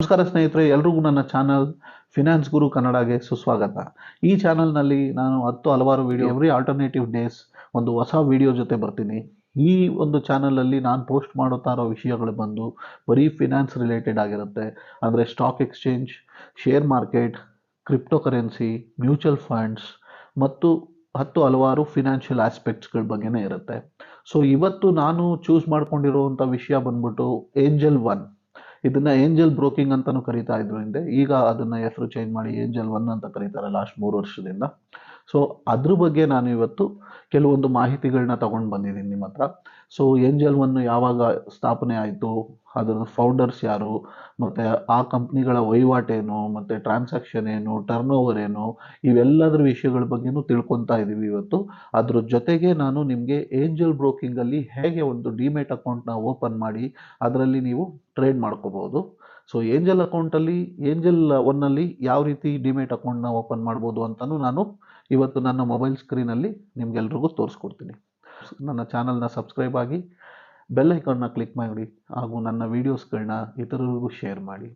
ನಮಸ್ಕಾರ ಸ್ನೇಹಿತರೆ, ಎಲ್ರಿಗೂ ನನ್ನ ಚಾನಲ್ ಫಿನಾನ್ಸ್ ಗುರು ಕನ್ನಡಗೆ ಸುಸ್ವಾಗತ. ಈ ಚಾನಲ್ನಲ್ಲಿ ನಾನು ಹತ್ತು ಹಲವಾರು ವಿಡಿಯೋ ಎವ್ರಿ ಆಲ್ಟರ್ನೇಟಿವ್ ಡೇಸ್ ಒಂದು ಹೊಸ ವಿಡಿಯೋ ಜೊತೆ ಬರ್ತೀನಿ. ಈ ಒಂದು ಚಾನಲಲ್ಲಿ ನಾನು ಪೋಸ್ಟ್ ಮಾಡುತ್ತಾ ಇರೋ ವಿಷಯಗಳು ಬಂದು ಬರೀ ಫಿನಾನ್ಸ್ ರಿಲೇಟೆಡ್ ಆಗಿರುತ್ತೆ. ಅಂದರೆ stock exchange share market cryptocurrency mutual funds ಮತ್ತು ಹತ್ತು ಹಲವಾರು ಫಿನಾನ್ಷಿಯಲ್ ಆಸ್ಪೆಕ್ಟ್ಸ್ಗಳ ಬಗ್ಗೆನೇ ಇರುತ್ತೆ. ಸೊ ಇವತ್ತು ನಾನು ಚೂಸ್ ಮಾಡ್ಕೊಂಡಿರುವಂಥ ವಿಷಯ ಬಂದ್ಬಿಟ್ಟು ಏಂಜಲ್ ಒನ್ ಇದನ್ನ ಏಂಜಲ್ ಬ್ರೋಕಿಂಗ್ ಅಂತಾನು ಕರೀತಾ ಇದ್ರು ಹಿಂದೆ. ಈಗ ಅದನ್ನ ಹೆಸರು ಚೇಂಜ್ ಮಾಡಿ ಏಂಜಲ್ ಒನ್ ಅಂತ ಕರೀತಾರೆ ಲಾಸ್ಟ್ ಮೂರು ವರ್ಷದಿಂದ. ಸೊ ಅದ್ರ ಬಗ್ಗೆ ನಾನು ಇವತ್ತು ಕೆಲವೊಂದು ಮಾಹಿತಿಗಳನ್ನ ತಗೊಂಡು ಬಂದಿದ್ದೀನಿ ನಿಮ್ಮ ಹತ್ರ. ಸೊ ಏಂಜಲ್ ಒನ್ ಯಾವಾಗ ಸ್ಥಾಪನೆ ಆಯಿತು, ಅದರ ಫೌಂಡರ್ಸ್ ಯಾರು, ಮತ್ತು ಆ ಕಂಪ್ನಿಗಳ ವಹಿವಾಟೇನು ಮತ್ತು ಟ್ರಾನ್ಸಾಕ್ಷನ್ ಏನು ಟರ್ನ್ ಓವರ್ ಏನು, ಇವೆಲ್ಲದರ ವಿಷಯಗಳ ಬಗ್ಗೆನೂ ತಿಳ್ಕೊತಾ ಇದ್ದೀವಿ ಇವತ್ತು. ಅದ್ರ ಜೊತೆಗೆ ನಾನು ನಿಮಗೆ ಏಂಜಲ್ ಬ್ರೋಕಿಂಗಲ್ಲಿ ಹೇಗೆ ಒಂದು ಡಿಮೇಟ್ ಅಕೌಂಟ್ನ ಓಪನ್ ಮಾಡಿ, ಅದರಲ್ಲಿ ನೀವು ಟ್ರೇಡ್ ಮಾಡ್ಕೋಬೋದು. ಸೊ ಏಂಜಲ್ ಅಕೌಂಟಲ್ಲಿ ಏಂಜಲ್ ಒನ್ನಲ್ಲಿ ಯಾವ ರೀತಿ ಡಿಮೇಟ್ ಅಕೌಂಟ್ನ ಓಪನ್ ಮಾಡ್ಬೋದು ಅಂತಲೂ ನಾನು ಇವತ್ತು ನನ್ನ ಮೊಬೈಲ್ ಸ್ಕ್ರೀನಲ್ಲಿ ನಿಮಗೆಲ್ರಿಗೂ ತೋರಿಸ್ಕೊಡ್ತೀನಿ. ನನ್ನ ಚಾನಲ್ನ ಸಬ್ಸ್ಕ್ರೈಬ್ ಆಗಿ ಬೆಲ್ ಐಕಾನ್ನ ಕ್ಲಿಕ್ ಮಾಡಿ ಹಾಗೂ ನನ್ನ ವೀಡಿಯೋಸ್ಗಳನ್ನ ಇತರರಿಗೂ ಶೇರ್ ಮಾಡಿ.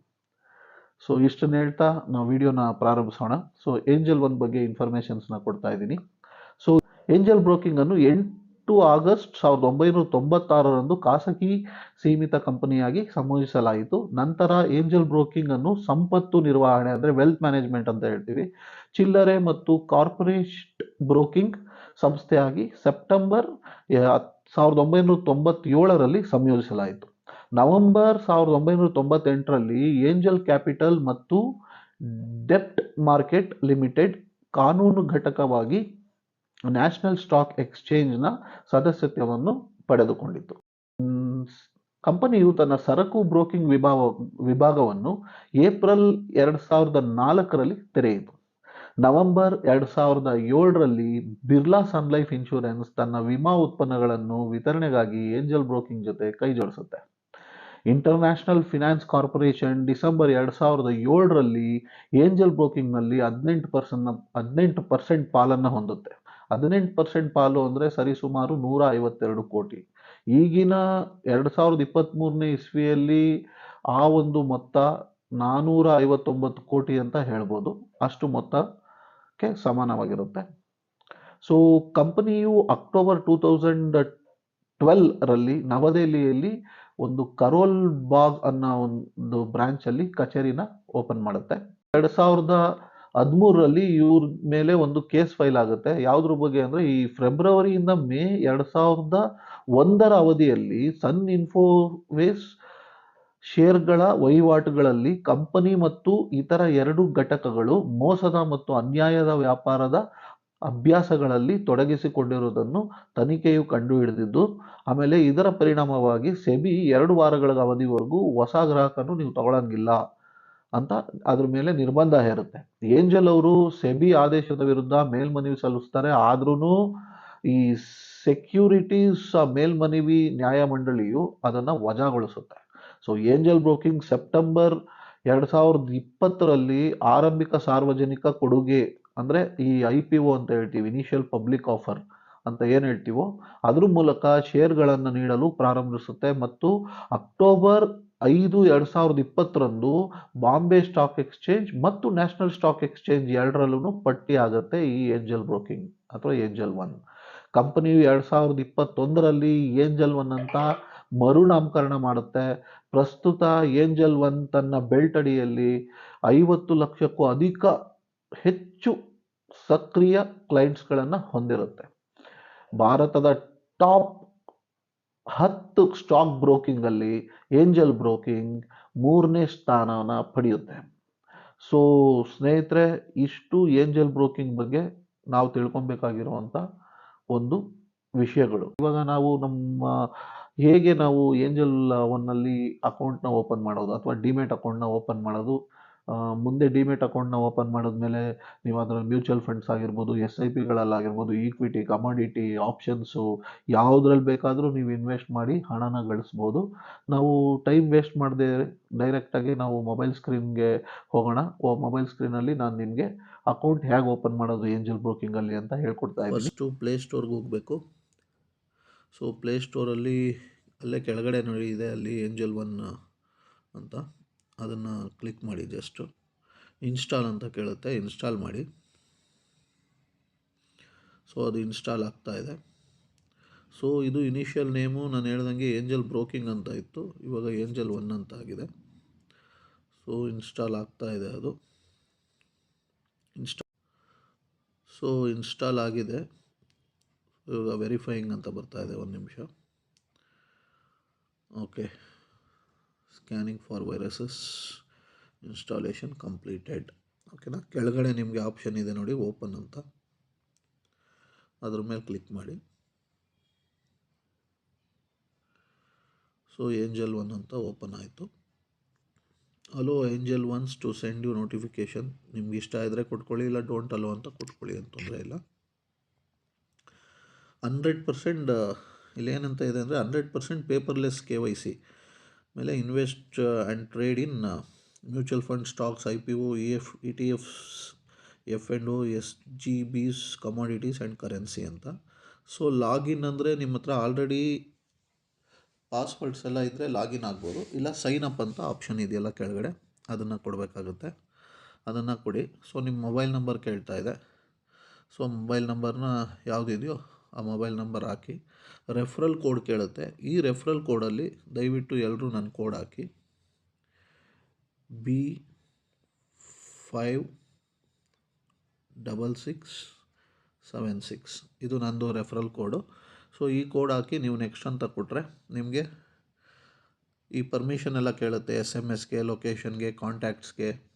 ಸೊ ಇಷ್ಟನ್ನು ಹೇಳ್ತಾ ನಾವು ವಿಡಿಯೋನ ಪ್ರಾರಂಭಿಸೋಣ. ಸೊ ಏಂಜಲ್ ಒನ್ ಬಗ್ಗೆ ಇನ್ಫಾರ್ಮೇಷನ್ಸ್ನ ಕೊಡ್ತಾ ಇದ್ದೀನಿ. ಸೊ ಏಂಜಲ್ ಬ್ರೋಕಿಂಗನ್ನು ಎಂಟು ಆಗಸ್ಟ್ ಸಾವಿರದ ಒಂಬೈನೂರ ತೊಂಬತ್ತಾರರಂದು ಖಾಸಗಿ ಸೀಮಿತ ಕಂಪನಿಯಾಗಿ ಸಂಯೋಜಿಸಲಾಯಿತು. ನಂತರ ಏಂಜಲ್ ಬ್ರೋಕಿಂಗ್ ಅನ್ನು ಸಂಪತ್ತು ನಿರ್ವಹಣೆ ಅಂದರೆ ವೆಲ್ತ್ ಮ್ಯಾನೇಜ್ಮೆಂಟ್ ಅಂತ ಹೇಳ್ತೀವಿ. ಚಿಲ್ಲರೆ ಮತ್ತು ಕಾರ್ಪೊರೇಟ್ ಬ್ರೋಕಿಂಗ್ ಸಂಸ್ಥೆಯಾಗಿ ಸೆಪ್ಟೆಂಬರ್ ಸಾವಿರದ ಒಂಬೈನೂರ ತೊಂಬತ್ತೇಳರಲ್ಲಿ ಸಂಯೋಜಿಸಲಾಯಿತು. ನವೆಂಬರ್ ಸಾವಿರದ ಒಂಬೈನೂರ ತೊಂಬತ್ತೆಂಟರಲ್ಲಿ ಏಂಜಲ್ ಕ್ಯಾಪಿಟಲ್ ಮತ್ತು ಡೆಪ್ಟ್ ಮಾರ್ಕೆಟ್ ಲಿಮಿಟೆಡ್ ಕಾನೂನು ಘಟಕವಾಗಿ ನ್ಯಾಷನಲ್ ಸ್ಟಾಕ್ ಎಕ್ಸ್ಚೇಂಜ್ನ ಸದಸ್ಯತ್ವವನ್ನು ಪಡೆದುಕೊಂಡಿತು. ಕಂಪನಿಯು ತನ್ನ ಸರಕು ಬ್ರೋಕಿಂಗ್ ವಿಭಾಗ ವಿಭಾಗವನ್ನು ಏಪ್ರಿಲ್ ಎರಡು ಸಾವಿರದ ನಾಲ್ಕರಲ್ಲಿ ತೆರೆಯಿತು. ನವೆಂಬರ್ ಎರಡು ಸಾವಿರದ ಏಳರಲ್ಲಿ ಬಿರ್ಲಾ ಸನ್ ಲೈಫ್ ಇನ್ಶೂರೆನ್ಸ್ ತನ್ನ ವಿಮಾ ಉತ್ಪನ್ನಗಳನ್ನು ವಿತರಣೆಗಾಗಿ ಏಂಜಲ್ ಬ್ರೋಕಿಂಗ್ ಜೊತೆ ಕೈಜೋಡಿಸುತ್ತೆ. ಇಂಟರ್ನ್ಯಾಷನಲ್ ಫಿನಾನ್ಸ್ ಕಾರ್ಪೊರೇಷನ್ ಡಿಸೆಂಬರ್ ಎರಡು ಸಾವಿರದ ಏಳರಲ್ಲಿ ಏಂಜಲ್ ಬ್ರೋಕಿಂಗ್ನಲ್ಲಿ ಹದಿನೆಂಟು ಪರ್ಸೆಂಟ್ ಹದಿನೆಂಟು ಪರ್ಸೆಂಟ್ ಪಾಲನ್ನು ಹೊಂದುತ್ತೆ. ಹದಿನೆಂಟು ಪರ್ಸೆಂಟ್ ಪಾಲು ಅಂದರೆ ಸರಿಸುಮಾರು ನೂರ ಐವತ್ತೆರಡು ಕೋಟಿ. ಈಗಿನ ಎರಡು ಸಾವಿರದ ಇಪ್ಪತ್ತ್ಮೂರನೇ ಇಸ್ವಿಯಲ್ಲಿ ಆ ಒಂದು ಮೊತ್ತ ನಾನ್ನೂರ ಐವತ್ತೊಂಬತ್ತು ಕೋಟಿ ಅಂತ ಹೇಳ್ಬೋದು. ಅಷ್ಟು ಮೊತ್ತಕ್ಕೆ ಸಮಾನವಾಗಿರುತ್ತೆ. ಸೊ ಕಂಪನಿಯು ಅಕ್ಟೋಬರ್ ಟೂ ತೌಸಂಡ್ ಟ್ವೆಲ್ರಲ್ಲಿ ನವದೆಹಲಿಯಲ್ಲಿ ಒಂದು ಕರೋಲ್ ಬಾಗ್ ಅನ್ನೋ ಒಂದು ಬ್ರಾಂಚಲ್ಲಿ ಕಚೇರಿನ ಓಪನ್ ಮಾಡುತ್ತೆ. ಎರಡು ಸಾವಿರದ ಹದಿಮೂರರಲ್ಲಿ ಇವ್ರ ಮೇಲೆ ಒಂದು ಕೇಸ್ ಫೈಲ್ ಆಗುತ್ತೆ. ಯಾವುದ್ರ ಬಗ್ಗೆ ಅಂದರೆ ಈ ಫೆಬ್ರವರಿಯಿಂದ ಮೇ ಎರಡು ಸಾವಿರದ ಒಂದರ ಅವಧಿಯಲ್ಲಿ ಸನ್ ಇನ್ಫೋವೇಸ್ ಶೇರ್ಗಳ ವಹಿವಾಟುಗಳಲ್ಲಿ ಕಂಪನಿ ಮತ್ತು ಇತರ ಎರಡು ಘಟಕಗಳು ಮೋಸದ ಮತ್ತು ಅನ್ಯಾಯದ ವ್ಯಾಪಾರದ ಅಭ್ಯಾಸಗಳಲ್ಲಿ ತೊಡಗಿಸಿಕೊಂಡಿರುವುದನ್ನು ತನಿಖೆಯು ಕಂಡುಹಿಡಿದಿದ್ದು, ಆಮೇಲೆ ಇದರ ಪರಿಣಾಮವಾಗಿ ಸೆಬಿ ಎರಡು ವಾರಗಳ ಅವಧಿವರೆಗೂ ಹೊಸ ಗ್ರಾಹಕನು ನೀವು ತಗೊಳಂಗಿಲ್ಲ. ಅಂತ ಅದ್ರ ಮೇಲೆ ನಿರ್ಬಂಧ ಹೇರುತ್ತೆ. ಏಂಜಲ್ ಅವರು ಸೆಬಿ ಆದೇಶದ ವಿರುದ್ಧ ಮೇಲ್ಮನವಿ ಸಲ್ಲಿಸ್ತಾರೆ. ಆದ್ರೂ ಈ ಸೆಕ್ಯೂರಿಟೀಸ್ ಮೇಲ್ಮನವಿ ನ್ಯಾಯಮಂಡಳಿಯು ಅದನ್ನು ವಜಾಗೊಳಿಸುತ್ತೆ. ಸೊ ಏಂಜಲ್ ಬ್ರೋಕಿಂಗ್ ಸೆಪ್ಟೆಂಬರ್ ಎರಡು ಸಾವಿರದ ಇಪ್ಪತ್ತರಲ್ಲಿ ಆರಂಭಿಕ ಸಾರ್ವಜನಿಕ ಕೊಡುಗೆ, ಅಂದರೆ ಈ ಐ ಪಿ ಒ ಅಂತ ಹೇಳ್ತೀವಿ ಇನಿಷಿಯಲ್ ಪಬ್ಲಿಕ್ ಆಫರ್ ಅಂತ ಏನು ಹೇಳ್ತೀವೋ, ಅದ್ರ ಮೂಲಕ ಶೇರ್ಗಳನ್ನು ನೀಡಲು ಪ್ರಾರಂಭಿಸುತ್ತೆ. ಮತ್ತು ಅಕ್ಟೋಬರ್ ಐದು ಎರಡು ಸಾವಿರದ ಇಪ್ಪತ್ತರಂದು ಬಾಂಬೆ ಸ್ಟಾಕ್ ಎಕ್ಸ್ಚೇಂಜ್ ಮತ್ತು ನ್ಯಾಷನಲ್ ಸ್ಟಾಕ್ ಎಕ್ಸ್ಚೇಂಜ್ ಎರಡರಲ್ಲೂ ಪಟ್ಟಿ ಆಗುತ್ತೆ ಈ ಏಂಜಲ್ ಬ್ರೋಕಿಂಗ್ ಅಥವಾ ಏಂಜಲ್ ಒನ್. ಕಂಪನಿಯು ಎರಡು ಸಾವಿರದ ಇಪ್ಪತ್ತೊಂದರಲ್ಲಿ ಏಂಜಲ್ ಒನ್ ಅಂತ ಮರುನಾಮಕರಣ ಮಾಡುತ್ತೆ. ಪ್ರಸ್ತುತ ಏಂಜಲ್ ಒನ್ ತನ್ನ ಬೆಲ್ಟ್ ಅಡಿಯಲ್ಲಿ ಐವತ್ತು ಲಕ್ಷಕ್ಕೂ ಅಧಿಕ ಹೆಚ್ಚು ಸಕ್ರಿಯ ಕ್ಲೈಂಟ್ಸ್ಗಳನ್ನು ಹೊಂದಿರುತ್ತೆ. ಭಾರತದ ಟಾಪ್ ಹತ್ತು ಸ್ಟಾಕ್ ಬ್ರೋಕಿಂಗಲ್ಲಿ ಏಂಜಲ್ ಬ್ರೋಕಿಂಗ್ ಮೂರನೇ ಸ್ಥಾನನ ಪಡೆಯುತ್ತೆ. ಸೊ ಸ್ನೇಹಿತರೆ, ಇಷ್ಟು ಏಂಜಲ್ ಬ್ರೋಕಿಂಗ್ ಬಗ್ಗೆ ನಾವು ತಿಳ್ಕೊಬೇಕಾಗಿರುವಂಥ ಒಂದು ವಿಷಯಗಳು. ಇವಾಗ ನಾವು ನಮ್ಮ, ಹೇಗೆ ನಾವು ಏಂಜಲ್ ಒನ್ನಲ್ಲಿ ಅಕೌಂಟ್ನ ಓಪನ್ ಮಾಡೋದು ಅಥವಾ ಡಿಮೆಟ್ ಅಕೌಂಟ್ನ ಓಪನ್ ಮಾಡೋದು ಮುಂದೆ ಡಿಮೇಟ್ ಅಕೌಂಟ್ನ ಓಪನ್ ಮಾಡಿದ್ಮೇಲೆ ನೀವು ಅದರಲ್ಲಿ ಮ್ಯೂಚುವಲ್ ಫಂಡ್ಸ್ ಆಗಿರ್ಬೋದು, ಎಸ್ ಐ ಪಿಗಳಲ್ಲಾಗಿರ್ಬೋದು ಈಕ್ವಿಟಿ, ಕಮಾಡಿಟಿ, ಆಪ್ಷನ್ಸು ಯಾವುದ್ರಲ್ಲಿ ಬೇಕಾದರೂ ನೀವು ಇನ್ವೆಸ್ಟ್ ಮಾಡಿ ಹಣನ ಗಳಿಸ್ಬೋದು. ನಾವು ಟೈಮ್ ವೇಸ್ಟ್ ಮಾಡದೆ ಡೈರೆಕ್ಟಾಗಿ ನಾವು ಮೊಬೈಲ್ ಸ್ಕ್ರೀನ್ಗೆ ಹೋಗೋಣ. ಮೊಬೈಲ್ ಸ್ಕ್ರೀನಲ್ಲಿ ನಾನು ನಿಮಗೆ ಅಕೌಂಟ್ ಹೇಗೆ ಓಪನ್ ಮಾಡೋದು ಏಂಜಲ್ ಬ್ರೋಕಿಂಗಲ್ಲಿ ಅಂತ ಹೇಳ್ಕೊಡ್ತಾ ಇದ್ದೀನಿ. ಫಸ್ಟು ಪ್ಲೇಸ್ಟೋರ್ಗೆ ಹೋಗಬೇಕು. ಸೊ ಪ್ಲೇಸ್ಟೋರಲ್ಲಿ ಅಲ್ಲೇ ಕೆಳಗಡೆ ನೋಡಿ ಇದೆ ಅಲ್ಲಿ ಏಂಜಲ್ ಒನ್ ಅಂತ. ಅದನ್ನು ಕ್ಲಿಕ್ ಮಾಡಿ ಜಸ್ಟು ಇನ್ಸ್ಟಾಲ್ ಅಂತ ಕೇಳುತ್ತೆ ಇನ್ಸ್ಟಾಲ್ ಮಾಡಿ. ಸೊ ಅದು ಇನ್ಸ್ಟಾಲ್ ಆಗ್ತಾ ಇದೆ. ಸೊ ಇದು ಇನಿಷಿಯಲ್ ನೇಮು ನಾನು ಹೇಳ್ದಂಗೆ ಏಂಜಲ್ ಬ್ರೋಕಿಂಗ್ ಅಂತ ಇತ್ತು. ಇವಾಗ ಏಂಜಲ್ ಒನ್ ಅಂತ ಆಗಿದೆ. ಸೊ ಇನ್ಸ್ಟಾಲ್ ಆಗ್ತಾ ಇದೆ ಅದು. ಇನ್ಸ್ಟಾ ಸೊ ಇನ್ಸ್ಟಾಲ್ ಆಗಿದೆ. ಇವಾಗ ವೆರಿಫೈಯಿಂಗ್ ಅಂತ ಬರ್ತಾ ಇದೆ, ಒಂದು ನಿಮಿಷ. Okay scanning for viruses installation completed ಓಕೆನಾ ಕೆಳಗಡೆ ನಿಮಗೆ ಆಪ್ಷನ್ ಇದೆ ನೋಡಿ ಓಪನ್ ಅಂತ. ಅದ್ರ ಮೇಲೆ ಕ್ಲಿಕ್ ಮಾಡಿ. ಸೊ ಏಂಜಲ್ ಒನ್ ಅಂತ ಓಪನ್ ಆಯಿತು. Allow Angel one's to send you notification ನಿಮ್ಗೆ ಇಷ್ಟ ಇದ್ದರೆ ಕೊಟ್ಕೊಳ್ಳಿ, ಇಲ್ಲ ಡೋಂಟ್ ಅಲೋ ಅಂತ ಕೊಟ್ಕೊಳ್ಳಿ ಅಂತ ತೊಂದರೆ ಇಲ್ಲ. ಹಂಡ್ರೆಡ್ ಪರ್ಸೆಂಟ್ ಇಲ್ಲೇನಂತ ಇದೆ ಅಂದರೆ hundred percent paperless K Y C ಆಮೇಲೆ invest and trade in mutual fund stocks, I P O, E F, E T Fs, F and O, S G Bs, commodities and currency ಅಂತ. So login ಅಂದರೆ ನಿಮ್ಮ ಹತ್ರ already passwords ಎಲ್ಲ ಇದ್ದರೆ login ಆಗ್ಬೋದು. ಇಲ್ಲ sign up ಅಂತ option ಇದೆಯಲ್ಲ ಕೆಳಗಡೆ, ಅದನ್ನು ಕೊಡಬೇಕಾಗುತ್ತೆ. ಅದನ್ನು ಕೊಡಿ. ಸೊ ನಿಮ್ಮ ಮೊಬೈಲ್ ನಂಬರ್ ಕೇಳ್ತಾ ಇದೆ. ಸೊ ಮೊಬೈಲ್ ನಂಬರ್ನ ಯಾವುದಿದೆಯೋ ಆ ಮೊಬೈಲ್ ನಂಬರ್ ಹಾಕಿ. ರೆಫ್ರಲ್ ಕೋಡ್ ಕೇಳುತ್ತೆ. ಈ ರೆಫ್ರಲ್ ಕೋಡಲ್ಲಿ ದಯವಿಟ್ಟು ಎಲ್ಲರೂ ನನ್ನ ಕೋಡ್ ಹಾಕಿ. B five double six seven six. ಇದು ನಂದು ರೆಫರಲ್ ಕೋಡು. ಸೊ, ಈ ಕೋಡ್ ಹಾಕಿ ನೀವು ನೆಕ್ಸ್ಟ್ ಅಂತ ಕೊಟ್ಟರೆ ನಿಮಗೆ ಈ ಪರ್ಮಿಷನ್ ಎಲ್ಲ ಕೇಳುತ್ತೆ. ಎಸ್ ಎಂ ಎಸ್ಗೆ ಲೊಕೇಶನ್ಗೆ ಕಾಂಟ್ಯಾಕ್ಟ್ಸ್ಗೆ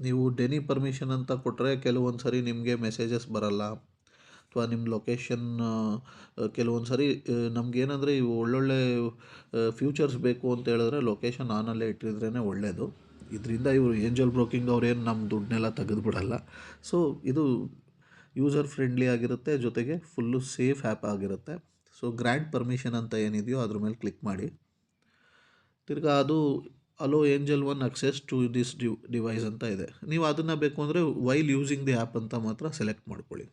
ನೀವು ಡೆನಿ ಪರ್ಮಿಷನ್ ಅಂತ ಕೊಟ್ಟರೆ ಕೆಲವೊಂದು ಸರಿ ನಿಮಗೆ ಮೆಸೇಜಸ್ ಬರಲ್ಲ. ಅಥವಾ ನಿಮ್ಮ ಲೊಕೇಶನ್ ಕೆಲವೊಂದು ಸರಿ ನಮಗೇನಂದರೆ ಇವು ಒಳ್ಳೊಳ್ಳೆ ಫ್ಯೂಚರ್ಸ್ ಬೇಕು ಅಂತ ಹೇಳಿದ್ರೆ ಲೊಕೇಶನ್ ಆನಲ್ಲೇ ಇಟ್ಟಿದ್ರೇ ಒಳ್ಳೆಯದು ಇದರಿಂದ ಇವರು ಏಂಜಲ್ ಬ್ರೋಕಿಂಗ್ ಅವ್ರೇನು ನಮ್ಮ ದುಡ್ಡನ್ನೆಲ್ಲ ತೆಗೆದುಬಿಡಲ್ಲ. ಸೊ ಇದು ಯೂಸರ್ ಫ್ರೆಂಡ್ಲಿ ಆಗಿರುತ್ತೆ, ಜೊತೆಗೆ ಫುಲ್ಲು ಸೇಫ್ ಆ್ಯಪ್ ಆಗಿರುತ್ತೆ. ಸೊ ಗ್ರ್ಯಾಂಡ್ ಪರ್ಮಿಷನ್ ಅಂತ ಏನಿದೆಯೋ ಅದ್ರ ಮೇಲೆ ಕ್ಲಿಕ್ ಮಾಡಿ. ತಿರ್ಗಾ ಅದು allow Angel One access to this device ಅಂತ ಇದೆ. ನೀವು ಅದನ್ನು ಬೇಕು ಅಂದರೆ ವೈಲ್ ಯೂಸಿಂಗ್ ದಿ ಆ್ಯಪ್ ಅಂತ ಮಾತ್ರ ಸೆಲೆಕ್ಟ್ ಮಾಡ್ಕೊಳ್ಳಿ.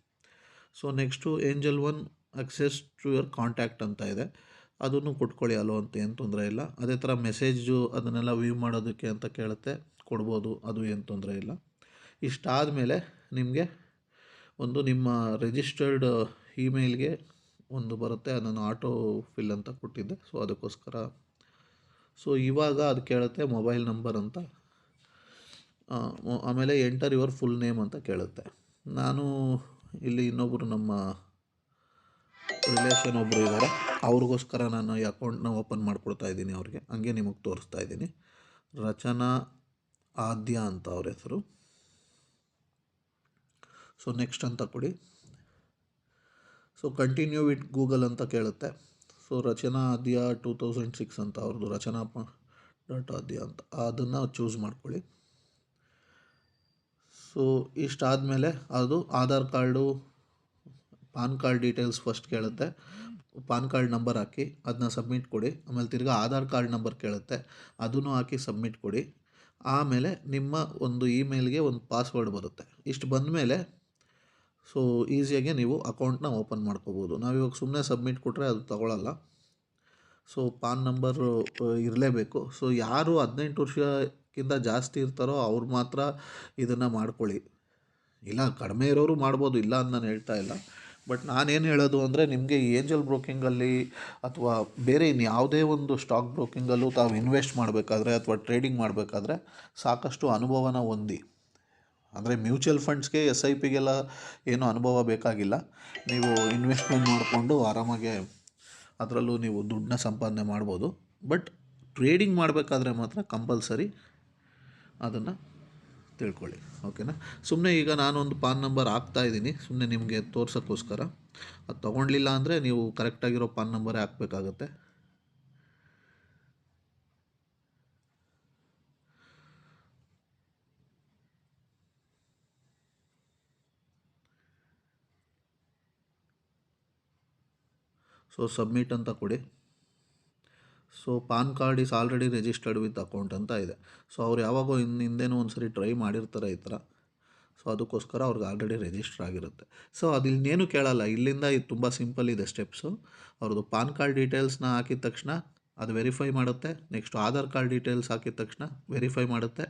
So next Angel One access to your contact ಅಂತ ಇದೆ. ಅದನ್ನು ಕೊಟ್ಕೊಳ್ಳಿ, ಅಲೋ ಅಂತ ಏನು ತೊಂದರೆ ಇಲ್ಲ. ಅದೇ ಥರ ಮೆಸೇಜು ಅದನ್ನೆಲ್ಲ ವ್ಯೂ ಮಾಡೋದಕ್ಕೆ ಅಂತ ಕೇಳುತ್ತೆ. ಕೊಡ್ಬೋದು, ಅದು ಏನು ತೊಂದರೆ ಇಲ್ಲ. ಇಷ್ಟಾದ ಮೇಲೆ ನಿಮಗೆ ಒಂದು ನಿಮ್ಮ ರಿಜಿಸ್ಟರ್ಡ್ ಇಮೇಲ್ಗೆ ಒಂದು ಬರುತ್ತೆ. ಅದನ್ನು ಆಟೋ ಫಿಲ್ ಅಂತ ಕೊಟ್ಟಿದ್ದೆ. ಸೊ ಅದಕ್ಕೋಸ್ಕರ. ಸೊ ಇವಾಗ ಅದು ಕೇಳುತ್ತೆ ಮೊಬೈಲ್ ನಂಬರ್ ಅಂತ. ಆಮೇಲೆ ಎಂಟರ್ ಯುವರ್ ಫುಲ್ ನೇಮ್ ಅಂತ ಕೇಳುತ್ತೆ. ನಾನು ಇಲ್ಲಿ ಇನ್ನೊಬ್ಬರು ನಮ್ಮ ರಿಲೇಷನ್ ಒಬ್ಬರು ಇದ್ದಾರೆ ಅವ್ರಿಗೋಸ್ಕರ ನಾನು ಈ ಅಕೌಂಟ್ನ ಓಪನ್ ಮಾಡಿಕೊಡ್ತಾ ಇದ್ದೀನಿ ಅವ್ರಿಗೆ. ಹಂಗೆ ನಿಮಗೆ ತೋರಿಸ್ತಾ ಇದ್ದೀನಿ. ರಚನಾ ಆದ್ಯ ಅಂತ ಅವ್ರ ಹೆಸರು. ಸೊ ನೆಕ್ಸ್ಟ್ ಅಂತ ಕೊಡಿ. ಸೊ ಕಂಟಿನ್ಯೂ ವಿತ್ ಗೂಗಲ್ ಅಂತ ಕೇಳುತ್ತೆ. So Rachana Aadya two thousand six ಅಂತ ಅವ್ರದ್ದು ರಚನಾ ಡಾಟ್ ಆದ್ಯ ಅಂತ. ಅದನ್ನು ಚೂಸ್ ಮಾಡ್ಕೊಳ್ಳಿ. ಸೊ ಇಷ್ಟಾದಮೇಲೆ ಅದು Aadhaar card, PAN card details first ಕೇಳುತ್ತೆ. ಪಾನ್ ಕಾರ್ಡ್ ನಂಬರ್ ಹಾಕಿ ಅದನ್ನ ಸಬ್ಮಿಟ್ ಕೊಡಿ. ಆಮೇಲೆ ತಿರ್ಗಿ ಆಧಾರ್ ಕಾರ್ಡ್ ನಂಬರ್ ಕೇಳುತ್ತೆ. ಅದನ್ನು ಹಾಕಿ ಸಬ್ಮಿಟ್ ಕೊಡಿ. ಆಮೇಲೆ ನಿಮ್ಮ ಒಂದು ಇಮೇಲ್ಗೆ ಒಂದು ಪಾಸ್ವರ್ಡ್ ಬರುತ್ತೆ. ಇಷ್ಟು ಬಂದಮೇಲೆ ಸೊ ಈಸಿಯಾಗಿ ನೀವು ಅಕೌಂಟ್ನ ಓಪನ್ ಮಾಡ್ಕೋಬೋದು. ನಾವಿವಾಗ ಸುಮ್ಮನೆ ಸಬ್ಮಿಟ್ ಕೊಟ್ಟರೆ ಅದು ತಗೊಳ್ಳಲ್ಲ ಸೊ ಪಾನ್ ನಂಬರು, ಇರಲೇಬೇಕು. ಸೊ ಯಾರು ಹದಿನೆಂಟು ವರ್ಷಕ್ಕಿಂತ ಜಾಸ್ತಿ ಇರ್ತಾರೋ ಅವ್ರು ಮಾತ್ರ ಇದನ್ನು ಮಾಡ್ಕೊಳ್ಳಿ. ಇಲ್ಲ, ಕಡಿಮೆ ಇರೋರು ಮಾಡ್ಬೋದು, ಇಲ್ಲ ಅಂತ ನಾನು ಹೇಳ್ತಾ ಇಲ್ಲ. ಬಟ್ ನಾನೇನು ಹೇಳೋದು ಅಂದರೆ ನಿಮಗೆ ಏಂಜಲ್ ಬ್ರೋಕಿಂಗಲ್ಲಿ ಅಥವಾ ಬೇರೆ ಇನ್ಯಾವುದೇ ಒಂದು ಸ್ಟಾಕ್ ಬ್ರೋಕಿಂಗಲ್ಲೂ ತಾವು ಇನ್ವೆಸ್ಟ್ ಮಾಡಬೇಕಾದ್ರೆ ಅಥವಾ ಟ್ರೇಡಿಂಗ್ ಮಾಡಬೇಕಾದ್ರೆ ಸಾಕಷ್ಟು ಅನುಭವನ ಹೊಂದಿ. ಅಂದರೆ ಮ್ಯೂಚುವಲ್ ಫಂಡ್ಸ್ಗೆ ಎಸ್ ಐ ಪಿಗೆಲ್ಲ ಏನೂ ಅನುಭವ ಬೇಕಾಗಿಲ್ಲ. ನೀವು ಇನ್ವೆಸ್ಟ್ಮೆಂಟ್ ಮಾಡಿಕೊಂಡು ಆರಾಮಾಗೆ ಅದರಲ್ಲೂ ನೀವು ದುಡ್ಡನ್ನ ಸಂಪಾದನೆ ಮಾಡ್ಬೋದು. ಬಟ್ ಟ್ರೇಡಿಂಗ್ ಮಾಡಬೇಕಾದ್ರೆ ಮಾತ್ರ ಕಂಪಲ್ಸರಿ ಅದನ್ನು ತಿಳ್ಕೊಳ್ಳಿ. ಓಕೆನಾ? ಸುಮ್ಮನೆ ಈಗ ನಾನೊಂದು ಪಾನ್ ನಂಬರ್ ಹಾಕ್ತಾ ಇದ್ದೀನಿ. ಸುಮ್ಮನೆ ನಿಮಗೆ ತೋರ್ಸೋಕ್ಕೋಸ್ಕರ. ಅದು ತೊಗೊಳ್ಲಿಲ್ಲ ಅಂದರೆ ನೀವು ಕರೆಕ್ಟಾಗಿರೋ ಪಾನ್ ನಂಬರೇ ಹಾಕಬೇಕಾಗತ್ತೆ. ಸೊ ಸಬ್ಮಿಟ್ ಅಂತ ಕೊಡಿ. So PAN card is already registered with account ಅಂತ ಇದೆ. ಸೊ ಅವ್ರು ಯಾವಾಗೋ ಇನ್ನು ಹಿಂದೆನೂ ಒಂದು ಸರಿ ಟ್ರೈ ಮಾಡಿರ್ತಾರೆ ಈ ಥರ. ಸೊ ಅದಕ್ಕೋಸ್ಕರ ಅವ್ರಿಗೆ ಆಲ್ರೆಡಿ ರಿಜಿಸ್ಟರ್ ಆಗಿರುತ್ತೆ. ಸೊ ಅದು ಇನ್ನೇನು ಕೇಳಲ್ಲ. ಇಲ್ಲಿಂದ ಇದು ತುಂಬ ಸಿಂಪಲ್ ಇದೆ ಸ್ಟೆಪ್ಸು ಅವ್ರದ್ದು ಪಾನ್ ಕಾರ್ಡ್ ಡೀಟೇಲ್ಸ್ನ ಹಾಕಿದ ತಕ್ಷಣ ಅದು ವೆರಿಫೈ ಮಾಡುತ್ತೆ. ನೆಕ್ಸ್ಟ್ ಆಧಾರ್ ಕಾರ್ಡ್ ಡೀಟೇಲ್ಸ್ ಹಾಕಿದ ತಕ್ಷಣ ವೆರಿಫೈ ಮಾಡುತ್ತೆ.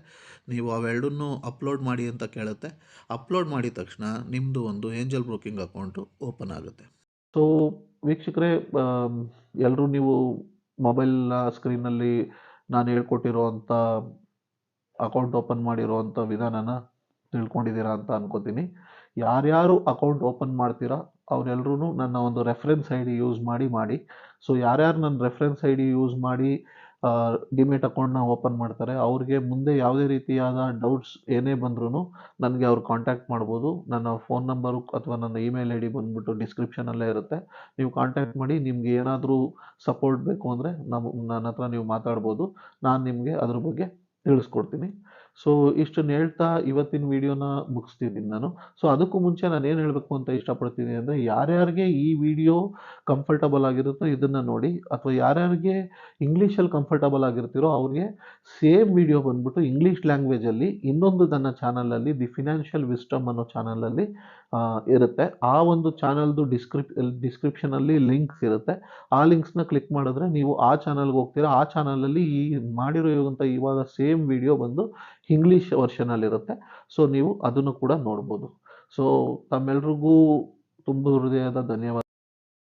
ನೀವು ಅವೆರಡನ್ನೂ ಅಪ್ಲೋಡ್ ಮಾಡಿ ಅಂತ ಕೇಳುತ್ತೆ. ಅಪ್ಲೋಡ್ ಮಾಡಿದ ತಕ್ಷಣ ನಿಮ್ಮದು ಒಂದು ಏಂಜಲ್ ಬ್ರೋಕಿಂಗ್ ಅಕೌಂಟು ಓಪನ್ ಆಗುತ್ತೆ. ಸೊ ವೀಕ್ಷಕರೇ ಎಲ್ಲರೂ ನೀವು ಮೊಬೈಲ್ ಸ್ಕ್ರೀನಲ್ಲಿ ನಾನು ಹೇಳ್ಕೊಟ್ಟಿರೋವಂಥ ಅಕೌಂಟ್ ಓಪನ್ ಮಾಡಿರೋವಂಥ ವಿಧಾನನ ತಿಳ್ಕೊಂಡಿದ್ದೀರಾ ಅಂತ ಅನ್ಕೋತೀನಿ. ಯಾರ್ಯಾರು ಅಕೌಂಟ್ ಓಪನ್ ಮಾಡ್ತೀರಾ ಅವರೆಲ್ಲರೂ ನನ್ನ ಒಂದು ರೆಫರೆನ್ಸ್ ಐ ಡಿ ಯೂಸ್ ಮಾಡಿ ಮಾಡಿ. ಸೊ ಯಾರ್ಯಾರು ನನ್ನ ರೆಫರೆನ್ಸ್ ಐ ಡಿ ಯೂಸ್ ಮಾಡಿ ಡಿಮೇಟ್ ಅಕೌಂಟ್ನ ಓಪನ್ ಮಾಡ್ತಾರೆ. ಅವ್ರಿಗೆ ಮುಂದೆ ಯಾವುದೇ ರೀತಿಯಾದ ಡೌಟ್ಸ್ ಏನೇ ಬಂದ್ರೂ ನನಗೆ ಅವ್ರು ಕಾಂಟ್ಯಾಕ್ಟ್ ಮಾಡ್ಬೋದು. ನನ್ನ ಫೋನ್ ನಂಬರು ಅಥವಾ ನನ್ನ ಇಮೇಲ್ ಐ ಡಿ ಬಂದುಬಿಟ್ಟು ಡಿಸ್ಕ್ರಿಪ್ಷನಲ್ಲೇ ಇರುತ್ತೆ. ನೀವು ಕಾಂಟ್ಯಾಕ್ಟ್ ಮಾಡಿ ನಿಮ್ಗೆ ಏನಾದರೂ ಸಪೋರ್ಟ್ ಬೇಕು ಅಂದರೆ ನಮ್ಮ ನನ್ನ ಹತ್ರ ನೀವು ಮಾತಾಡ್ಬೋದು. ನಾನು ನಿಮಗೆ ಅದ್ರ ಬಗ್ಗೆ ತಿಳಿಸ್ಕೊಡ್ತೀನಿ. ಸೊ ಇಷ್ಟನ್ನು ಹೇಳ್ತಾ ಇವತ್ತಿನ ವಿಡಿಯೋನ ಮುಗಿಸ್ತಿದ್ದೀನಿ ನಾನು. ಸೊ ಅದಕ್ಕೂ ಮುಂಚೆ ನಾನು ಏನು ಹೇಳಬೇಕು ಅಂತ ಇಷ್ಟಪಡ್ತೀನಿ ಅಂದರೆ ಯಾರ್ಯಾರಿಗೆ ಈ ವಿಡಿಯೋ ಕಂಫರ್ಟಬಲ್ ಆಗಿರುತ್ತೋ ಇದನ್ನು ನೋಡಿ, ಅಥವಾ ಯಾರ್ಯಾರಿಗೆ ಇಂಗ್ಲೀಷಲ್ಲಿ ಕಂಫರ್ಟಬಲ್ ಆಗಿರ್ತೀರೋ ಅವ್ರಿಗೆ ಸೇಮ್ ವಿಡಿಯೋ ಬಂದ್ಬಿಟ್ಟು ಇಂಗ್ಲೀಷ್ ಲ್ಯಾಂಗ್ವೇಜಲ್ಲಿ ಇನ್ನೊಂದು ನನ್ನ ಚಾನಲಲ್ಲಿ ದಿ ಫಿನಾನ್ಷಿಯಲ್ ವಿಸ್ಟಮ್ ಅನ್ನೋ ಚಾನಲಲ್ಲಿ ಇರುತ್ತೆ. ಆ ಒಂದು ಚಾನಲ್ದು ಡಿಸ್ಕ್ರಿಪ್ ಡಿಸ್ಕ್ರಿಪ್ಷನಲ್ಲಿ ಲಿಂಕ್ಸ್ ಇರುತ್ತೆ. ಆ ಲಿಂಕ್ಸ್ನ ಕ್ಲಿಕ್ ಮಾಡಿದ್ರೆ ನೀವು ಆ ಚಾನಲ್ಗೆ ಹೋಗ್ತೀರಾ. ಆ ಚಾನಲಲ್ಲಿ ಈ ಮಾಡಿರೋ ಇವಾಗ ಸೇಮ್ ವಿಡಿಯೋ ಬಂದು ಇಂಗ್ಲೀಷ್ ವರ್ಷನಲ್ಲಿರುತ್ತೆ ಸೊ ನೀವು ಅದನ್ನು ಕೂಡ ನೋಡ್ಬೋದು. ಸೊ ತಮ್ಮೆಲ್ರಿಗೂ ತುಂಬ ಹೃದಯದ ಧನ್ಯವಾದ.